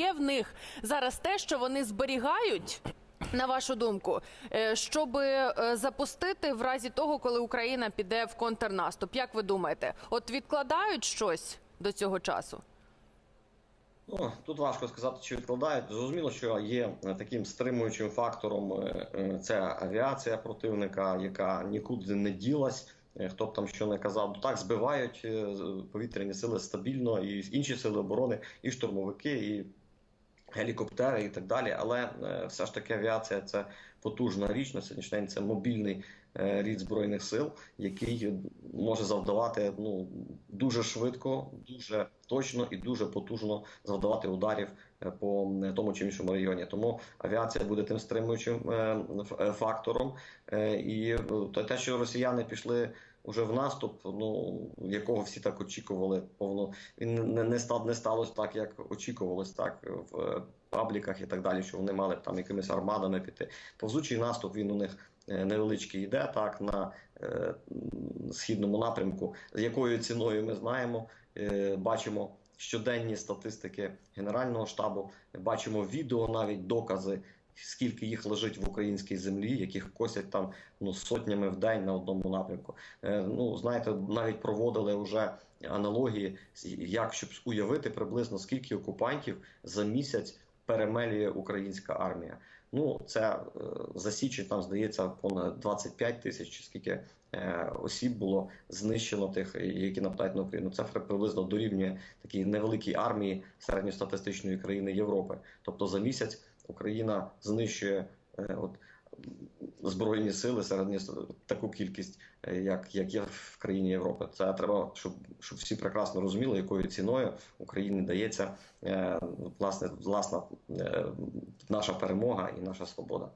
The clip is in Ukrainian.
є в них зараз те, що вони зберігають. На вашу думку, щоб запустити в разі того, коли Україна піде в контрнаступ, як ви думаєте, от відкладають щось до цього часу? Ну, тут важко сказати, чи відкладають. Зрозуміло, що є е, таким стримуючим фактором е, е, це авіація противника, яка нікуди не ділась. Е, Хто б там що не казав, так збивають е, повітряні сили стабільно, і інші сили оборони, і штурмовики, і гелікоптери, і так далі. Але е, все ж таки авіація це потужна річ на сьогоднішній день. Це мобільний е, рід збройних сил, який може завдавати ну дуже швидко, дуже точно і дуже потужно завдавати ударів е, по тому чи іншому регіоні. Тому авіація буде тим стримуючим фактором. І те, що росіяни пішли уже в наступ, ну якого всі так очікували, повно він не, не став не сталося так, як очікувалось, так в пабліках і так далі, що вони мали там якимись армадами піти. Повзучий наступ він у них е, невеличкий йде так на е, східному напрямку. З якою ціною ми знаємо, е, бачимо щоденні статистики Генерального штабу, бачимо відео, навіть докази. Скільки їх лежить в українській землі, яких косять там ну сотнями в день на одному напрямку. Е, ну знаєте, навіть проводили вже аналогії, як щоб уявити приблизно скільки окупантів за місяць перемелює українська армія. Ну це е, за січень там здається понад 25 тисяч, скільки е, осіб було знищено тих, які нападають на Україну. Це приблизно дорівнює такій невеликій армії середньостатистичної країни Європи. Тобто за місяць Україна знищує е, от збройні сили серед таку кількість, е, як, як є в країні Європи. Це треба, щоб, щоб всі прекрасно розуміли, якою ціною Україні дається е, власне власна наша перемога і наша свобода.